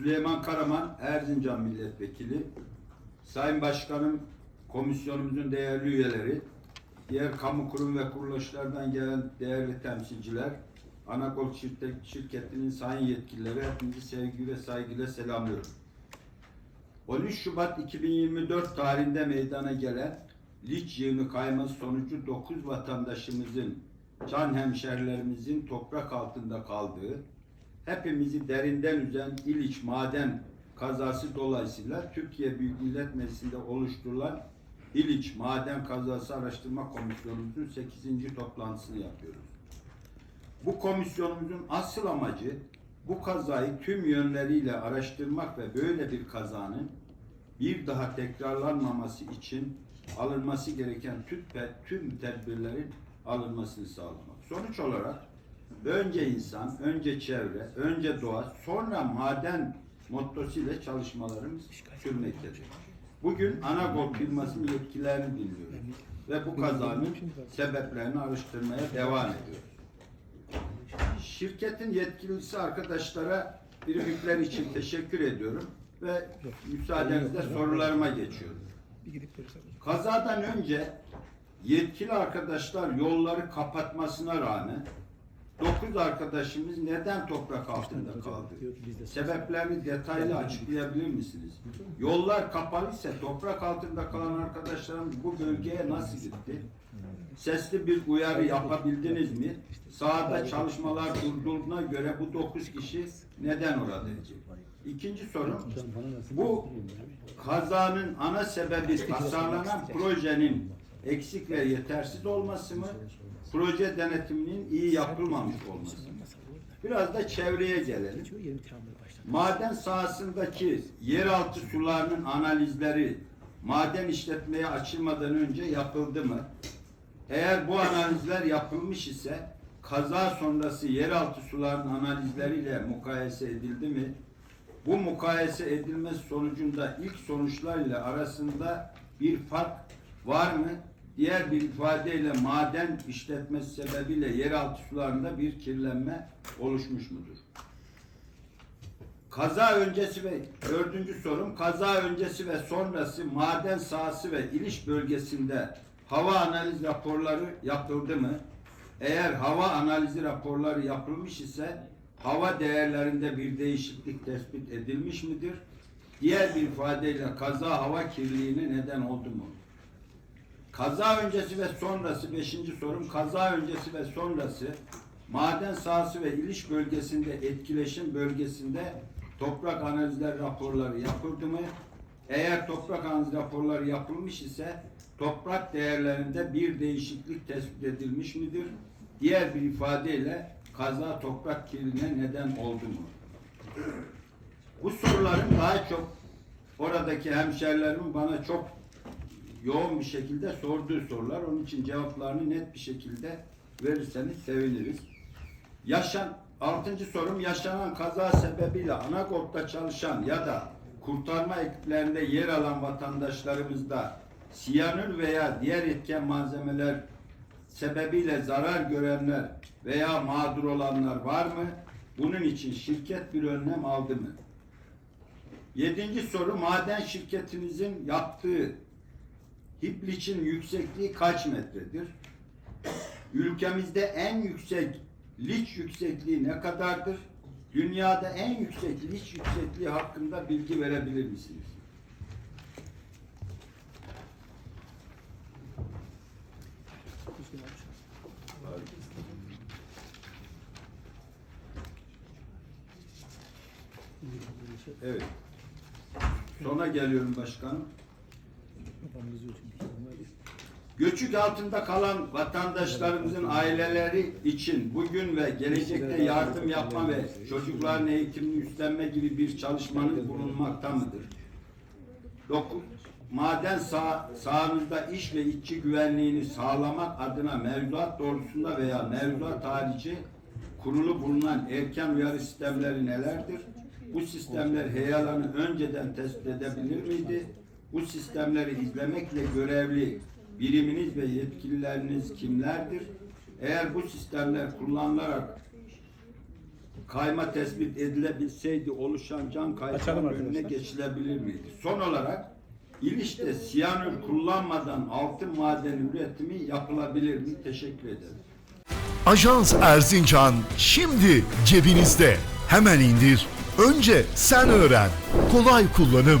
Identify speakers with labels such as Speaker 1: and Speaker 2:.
Speaker 1: Süleyman Karaman, Erzincan Milletvekili, Sayın Başkanım, komisyonumuzun değerli üyeleri, diğer kamu kurum ve kuruluşlardan gelen değerli temsilciler, Anakol Şirket, Şirketi'nin sayın yetkilileri hepinizi sevgi ve saygıyla selamlıyorum. 13 Şubat 2024 tarihinde meydana gelen liç yığını kayması sonucu 9 vatandaşımızın, can hemşerilerimizin toprak altında kaldığı, hepimizi derinden üzen İliç maden kazası dolayısıyla Türkiye Büyük Millet Meclisi'nde oluşturulan İliç Maden Kazası Araştırma Komisyonumuzun 8. toplantısını yapıyoruz. Bu komisyonumuzun asıl amacı bu kazayı tüm yönleriyle araştırmak ve böyle bir kazanın bir daha tekrarlanmaması için alınması gereken tüm, tüm tedbirlerin alınmasını sağlamak. Sonuç olarak önce insan, önce çevre, önce doğa, sonra maden mottosuyla çalışmalarımız sürmektedir. Bugün Anagol firmasının yetkilerini dinliyoruz ve bu kazanın sebeplerini araştırmaya devam ediyoruz. Şirketin yetkilisi arkadaşlara briefingler için teşekkür ediyorum ve müsaadenizle sorularıma geçiyorum. Kazadan önce yetkili arkadaşlar yolları kapatmasına rağmen 9 arkadaşımız neden toprak altında kaldı? Sebeplerini detaylı açıklayabilir misiniz? Yollar kapalıysa toprak altında kalan arkadaşlarımız bu bölgeye nasıl gitti? Sesli bir uyarı yapabildiniz mi? Sahada çalışmalar durduğuna göre bu 9 kişi neden orada? İkinci sorum, bu kazanın ana sebebi tasarlanan projenin eksik ve yetersiz olması mı? Proje denetiminin iyi yapılmamış olması? Biraz da çevreye gelelim. Maden sahasındaki yeraltı sularının analizleri maden işletmeye açılmadan önce yapıldı mı? Eğer bu analizler yapılmış ise kaza sonrası yeraltı sularının analizleriyle mukayese edildi mi? Bu mukayese edilmesi sonucunda ilk sonuçlar ile arasında bir fark var mı? Diğer bir ifadeyle maden işletmesi sebebiyle yeraltı sularında bir kirlenme oluşmuş mudur? Kaza öncesi ve dördüncü sorum kaza öncesi ve sonrası maden sahası ve iliş bölgesinde hava analiz raporları yapıldı mı? Eğer hava analizi raporları yapılmış ise hava değerlerinde bir değişiklik tespit edilmiş midir? Diğer bir ifadeyle kaza hava kirliliğine neden oldu mu? Kaza öncesi ve sonrası beşinci sorum kaza öncesi ve sonrası maden sahası ve iliş bölgesinde etkileşim bölgesinde toprak analizler raporları yapıldı mı? Eğer toprak analiz raporları yapılmış ise toprak değerlerinde bir değişiklik tespit edilmiş midir? Diğer bir ifadeyle kaza toprak kirliliğine neden oldu mu? Bu soruların daha çok oradaki hemşerilerimin bana çok yoğun bir şekilde sorduğu sorular. Onun için cevaplarını net bir şekilde verirseniz seviniriz. Yaşan altıncı sorum yaşanan kaza sebebiyle Anagol'da çalışan ya da kurtarma ekiplerinde yer alan vatandaşlarımızda siyanür veya diğer etken malzemeler sebebiyle zarar görenler veya mağdur olanlar var mı? Bunun için şirket bir önlem aldı mı? Yedinci soru maden şirketinizin yaptığı Hipliç'in yüksekliği kaç metredir? Ülkemizde en yüksek liç yüksekliği ne kadardır? Dünyada en yüksek liç yüksekliği hakkında bilgi verebilir misiniz? Evet. Sona geliyorum başkanım. Göçük altında kalan vatandaşlarımızın aileleri için bugün ve gelecekte yardım yapma ve çocukların eğitimini üstlenme gibi bir çalışmanın bulunmakta mıdır? Dokuz, maden sah sahanızda iş ve işçi güvenliğini sağlamak adına mevzuat doğrultusunda veya mevzuat harici kurulu bulunan erken uyarı sistemleri nelerdir? Bu sistemler heyelanı önceden tespit edebilir miydi? Bu sistemleri izlemekle görevli biriminiz ve yetkilileriniz kimlerdir? Eğer bu sistemler kullanılarak kayma tespit edilebilseydi oluşan can kayıplarının önüne geçilebilir miydi? Son olarak İlişte siyanür kullanmadan altın madeni üretimi yapılabilir mi? Teşekkür ederim.
Speaker 2: Ajans Erzincan şimdi cebinizde. Hemen indir. Önce sen öğren. Kolay kullanım.